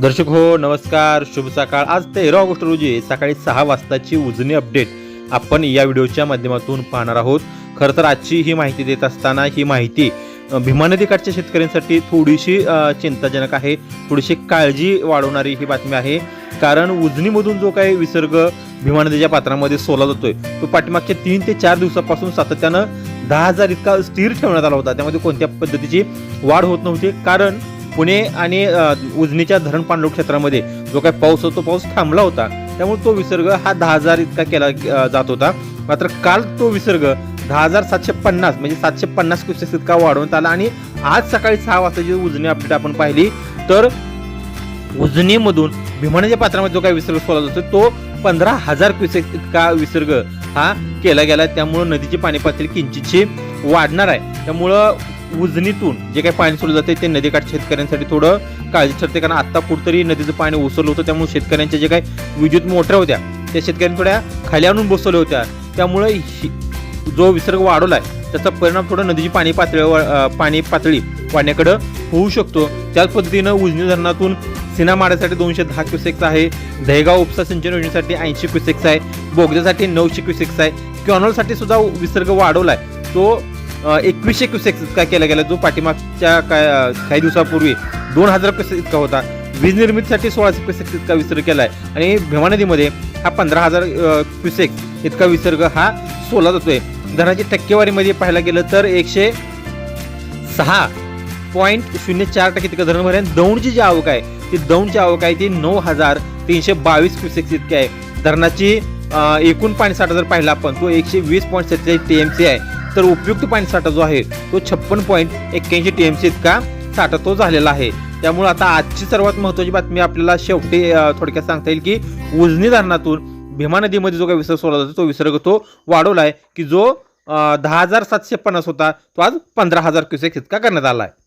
दर्शक हो नमस्कार शुभ सकाळ. आज तेरा ऑगस्ट रोजी सकाळी सहा वाजताची उजनी अपडेट आपण या व्हिडिओच्या माध्यमातून पाहणार आहोत. खरं तर आजची ही माहिती देत असताना ही माहिती अ, भीमा शेतकऱ्यांसाठी थोडीशी चिंताजनक आहे. थोडीशी काळजी वाढवणारी ही बातमी आहे. कारण उजनीमधून जो काही विसर्ग भीमा नदीच्या पात्रामध्ये सोला जातोय तो पाठीमागच्या तीन ते चार दिवसापासून सातत्यानं दहा हजार इतका स्थिर ठेवण्यात आला होता. त्यामध्ये कोणत्या पद्धतीची वाढ होत नव्हती. कारण पुणे आणि उजनीच्या धरण पाणलोट क्षेत्रामध्ये जो काही पाऊस होता तो पाऊस थांबला होता. त्यामुळे तो विसर्ग हा दहा हजार इतका केला जात होता. मात्र काल तो विसर्ग दहा हजार सातशे पन्नास म्हणजे सातशे पन्नास क्युसेस इतका वाढवण्यात आला आणि आज सकाळी सहा वाजताची उजनी अपडेट आपण पाहिली तर उजनीमधून भीमानाच्या पात्रामध्ये जो काही विसर्ग सोडला जातो तो पंधरा हजार क्युसेक इतका विसर्ग हा केला गेला त्यामुळं नदीची पाणी पातळी किंचितशी वाढणार आहे. त्यामुळं उजनीतून जे काही पाणी सोडलं जाते ते नदीकाठ शेतकऱ्यांसाठी थोडं काळजी ठरते. कारण आता कुठतरी नदीचं पाणी ओसरलं होतं त्यामुळे शेतकऱ्यांच्या जे काही विद्युत मोटऱ्या होत्या त्या शेतकऱ्यांनी थोड्या खाली आणून बसवल्या होत्या. त्यामुळे जो विसर्ग वाढवला आहे त्याचा परिणाम थोडा नदीची पाणी पातळी पाणी पातळी वाढण्याकडं होऊ शकतो. त्याच पद्धतीनं उजनी धरणातून सिना माड्यासाठी दोनशे दहा क्युसेक्स आहे दहेगाव उपसा सिंचन योजनेसाठी ऐंशी क्युसेक्स आहे बोगद्यासाठी नऊशे क्युसेक्स आहे. कॅनॉलसाठी सुद्धा विसर्ग वाढवला आहे. तो एकवीसशे क्युसेक्स इतका केला गेला. जो पाठीमागच्या काय काही दिवसापूर्वी दोन हजार क्युसेक्स इतका होता. वीज निर्मितीसाठी सोळाशे क्युसेक्स इतका विसर्ग केला आहे आणि भीमा नदीमध्ये हा पंधरा हजार क्युसेक्स इतका विसर्ग हा सोला जातोय. धरणाची टक्केवारीमध्ये पाहायला गेलं तर एकशे सहा पॉईंट शून्य चार टक्के तिकडे धरण भरेन दौंडची जी आवक आहे ती दौंडची आवक आहे ती नऊ हजार तीनशे बावीस क्युसेक्स इतकी आहे. धरणाची एकूण एकूण पाणीसाठा जर पाहिला आपण तो एकशे वीस पॉईंट सत्तेचाळीस टी एम सी आहे. तर उपयुक्त पाणीसाठा जो आहे तो छप्पन पॉईंट एक्क्याऐंशी टी एम सी इतका साठा तो झालेला आहे. त्यामुळे आता आजची सर्वात महत्त्वाची बातमी आपल्याला शेवटी थोडक्यात सांगता येईल की उजनी धरणातून भीमा नदीमध्ये जो काही विसर्ग सोडला जातो तो विसर्ग तो वाढवला आहे की जो दहा हजार सातशे पन्नास होता तो आज पंधरा हजार क्युसेक इतका करण्यात आला आहे